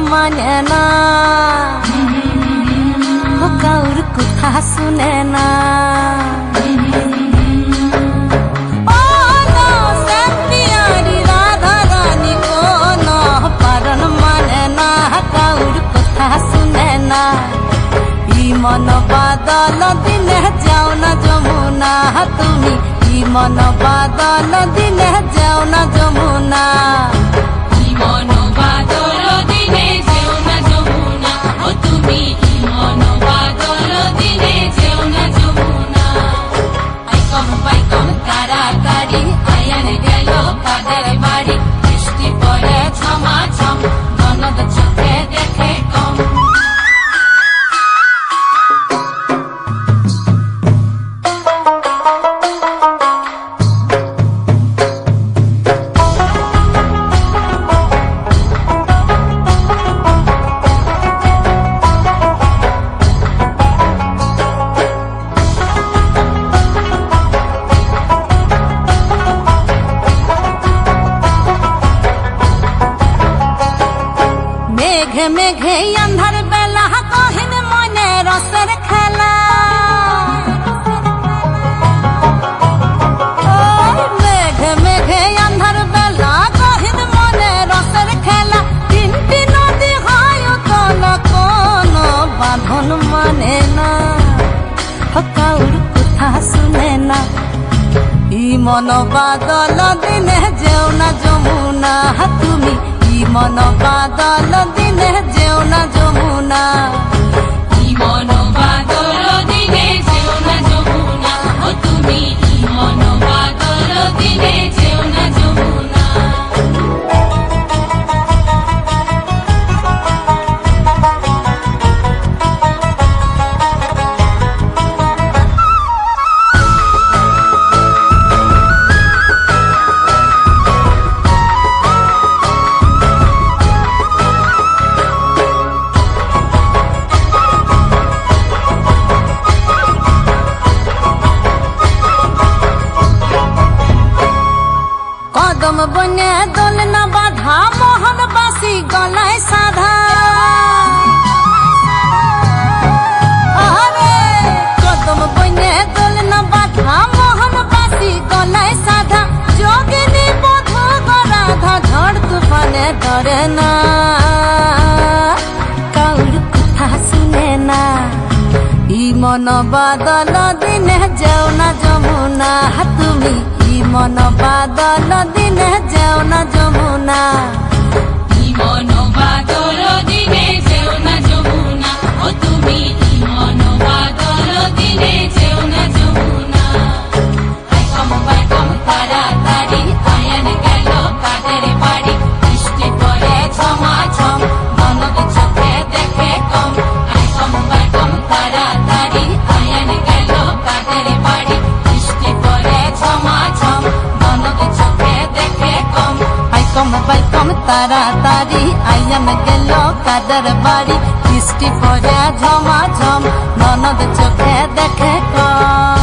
মানে না। ও কাউর কথা শুনে না। মানে মন বাদল, দিনে যাও না যমুনা। তুমি ই মন বাদল, দিনে যাও না যমুনা। মন বাদল ও মেঘে মেঘে আন্ধার বেলা, কহিন মনে রসের খেলা। মনে ই মন বাদল দিনে যেও না যমুনা। তুমি ই মন বাদল দিনে কদম বনে দোল না বাধা মোহন বাসি গলায় সাধা। কদম বনে দোল না বাধা মোহন বাসি গলায় সাধা। যোগিনী বধু গরাধা, ঝড় তুফানে ডরে না। কাউর কথা শুনে না। ই মন বাদল দিনে যাও না যমুনা, তুমি মন বাদল দিনে যেও না যমুনা। আই কম বাই কম তাড়াতাড়ি আইয়ান গেল কাদের বাড়ি বৃষ্টি পরে ঝমা ঝম ননদ চোখে দেখে কম